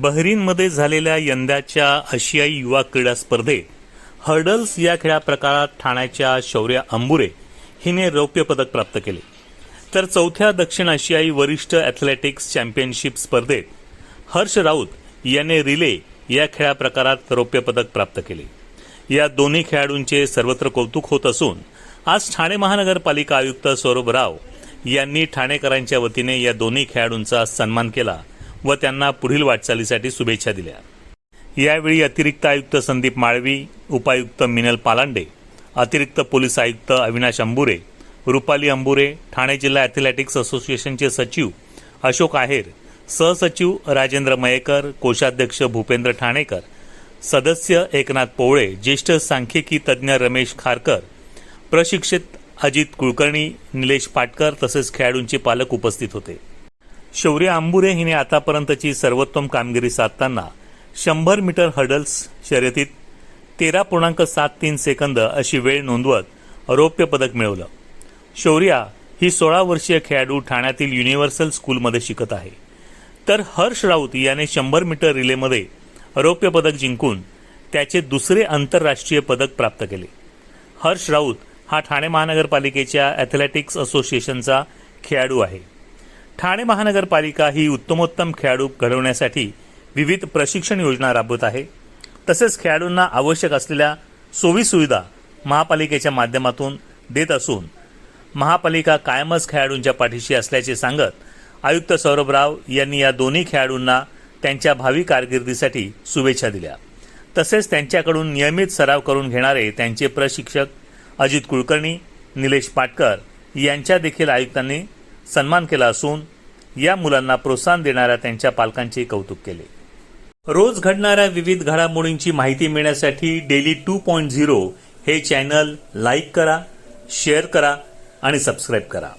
बहरीनमध्ये झालेल्या यंदाच्या आशियाई युवा क्रीडा स्पर्धेत हर्डल्स या खेळा प्रकारात ठाण्याच्या शौर्या अंबुरे हिने रौप्य पदक प्राप्त केले. तर चौथ्या दक्षिण आशियाई वरिष्ठ ॲथलेटिक्स चॅम्पियनशिप स्पर्धेत हर्ष राऊत याने रिले या खेळा प्रकारात रौप्य पदक प्राप्त केले. या दोन्ही खेळाडूंचे सर्वत्र कौतुक होत असून आज ठाणे महानगरपालिका आयुक्त सौरभ राव यांनी ठाणेकरांच्या वतीने या दोन्ही खेळाडूंचा सन्मान केला. व त्यांना पुढील वाटचालीसाठी शुभेच्छा दिल्या. यावेळी अतिरिक्त आयुक्त संदीप माळवी उपायुक्त मिनल पालांडे अतिरिक्त पोलीस आयुक्त अविनाश अंबुरे रुपाली अंबुरे ठाणे जिल्हा ॲथलेटिक्स असोसिएशनचे सचिव अशोक आहेर सहसचिव राजेंद्र मयेकर कोषाध्यक्ष भूपेंद्र ठाणेकर सदस्य एकनाथ पोवळे ज्येष्ठ सांख्यिकी तज्ज्ञ रमेश खारकर प्रशिक्षित अजित कुलकर्णी निलेश पाटकर तसेच खेळाडूंचे पालक उपस्थित होते. शौर्य आंबुरे हिने आतापर्यंतची सर्वोत्तम कामगिरी साधताना शंभर मीटर हर्डल्स शर्यतीत तेरा पूर्णांक सात तीन सेकंद अशी वेळ नोंदवत रौप्य पदक मिळवलं. शौर्या ही सोळा वर्षीय खेळाडू ठाण्यातील युनिव्हर्सल स्कूलमध्ये शिकत आहे. तर हर्ष राऊत याने शंभर मीटर रिलेमध्ये रौप्य पदक जिंकून त्याचे दुसरे आंतरराष्ट्रीय पदक प्राप्त केले. हर्ष राऊत हा ठाणे महानगरपालिकेच्या ॲथलेटिक्स असोसिएशनचा खेळाडू आहे. ठाणे महानगरपालिका ही उत्तमोत्तम खेळाडू घडवण्यासाठी विविध प्रशिक्षण योजना राबवत आहे. तसेच खेळाडूंना आवश्यक असलेल्या सोयीसुविधा महापालिकेच्या माध्यमातून देत असून महापालिका कायमच खेळाडूंच्या पाठीशी असल्याचे सांगत आयुक्त सौरभ राव यांनी या दोन्ही खेळाडूंना त्यांच्या भावी कारकिर्दीसाठी शुभेच्छा दिल्या. तसेच त्यांच्याकडून नियमित सराव करून घेणारे त्यांचे प्रशिक्षक अजित कुलकर्णी निलेश पाटकर यांच्या देखील आयुक्तांनी सन्मान केला असून या मुलांना प्रोत्साहन देणाऱ्या त्यांच्या पालकांचे कौतुक केले. रोज घडणाऱ्या विविध घडामोडींची माहिती मिळण्यासाठी डेली टू पॉईंट झिरो हे चॅनल लाईक करा शेअर करा आणि सबस्क्राईब करा.